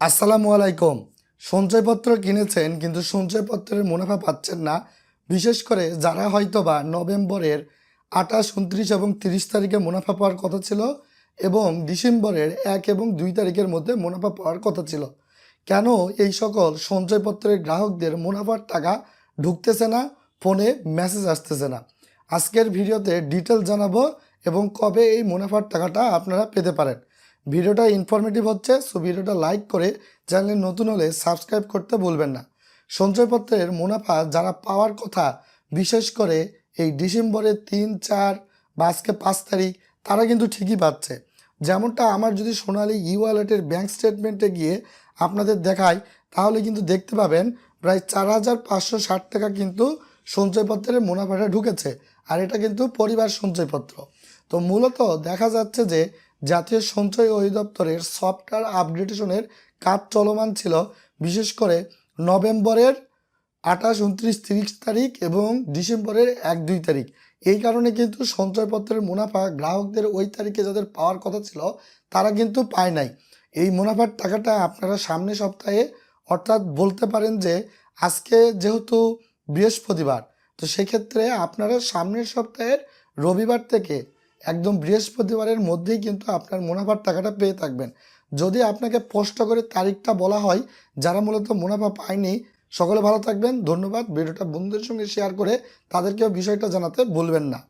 আসসালামু আলাইকুম। সঞ্চয়পত্র কিনেছেন কিন্তু সঞ্চয়পত্রের মুনাফা পাচ্ছেন না। বিশেষ করে যারা হয়তো বা নভেম্বরের আঠাশ, উনত্রিশ এবং তিরিশ তারিখে মুনাফা পাওয়ার কথা ছিল এবং ডিসেম্বরের এক এবং দুই তারিখের মধ্যে মুনাফা পাওয়ার কথা ছিল। কেন এই সকল সঞ্চয়পত্রের গ্রাহকদের মুনাফার টাকা ঢুকতেছে না, ফোনে মেসেজ আসতেছে না? আজকের ভিডিওতে ডিটেল জানাব এবং কবে এই মুনাফার টাকাটা আপনারা পেতে পারেন। ভিডিওটা ইনফরমেটিভ হচ্ছে সো ভিডিওটা লাইক করে চ্যানেলে নতুন হলে সাবস্ক্রাইব করতে ভুলবেন না। সঞ্চয়পত্রের মুনাফা যারা পাওয়ার কথা, বিশেষ করে এই ডিসেম্বরের তিন, চার বা আজকে পাঁচ তারিখ, তারা কিন্তু ঠিকই পাচ্ছে। যেমনটা আমার যদি সোনালি ই ওয়ালেটের ব্যাঙ্ক স্টেটমেন্টে গিয়ে আপনাদের দেখায় তাহলে কিন্তু দেখতে পাবেন প্রায় চার হাজার পাঁচশো ষাট টাকা কিন্তু সঞ্চয়পত্রের মুনাফাটা ঢুকেছে, আর এটা কিন্তু পরিবার সঞ্চয়পত্র। তো মূলত দেখা যাচ্ছে যে জাতীয় সঞ্চয় অধিদপ্তরের সফটওয়্যার আপগ্রেডেশনের কাজ চলমান ছিল, বিশেষ করে নভেম্বরের আঠাশ, উনত্রিশ, তিরিশ তারিখ এবং ডিসেম্বরের এক, দুই তারিখ। এই কারণে কিন্তু সঞ্চয়পত্রের মুনাফা গ্রাহকদের ওই তারিখে যাদের পাওয়ার কথা ছিল, তারা কিন্তু পায় নাই। এই মুনাফার টাকাটা আপনারা সামনে সপ্তাহে অর্থাৎ বলতে পারেন যে আজকে যেহেতু বৃহস্পতিবার, তো সেক্ষেত্রে আপনারা সামনের সপ্তাহের রবিবার থেকে একদম বৃহস্পতিবারের মধ্যেই কিন্তু আপনার মুনাফার টাকাটা পেয়ে থাকবেন। যদি আপনাকে স্পষ্ট করে তারিখটা বলা হয়, যারা মূলত মুনাফা পায়নি, সকলে ভালো থাকবেন, ধন্যবাদ। ভিডিওটা বন্ধুদের সঙ্গে শেয়ার করে তাদেরকেও বিষয়টা জানাতে ভুলবেন না।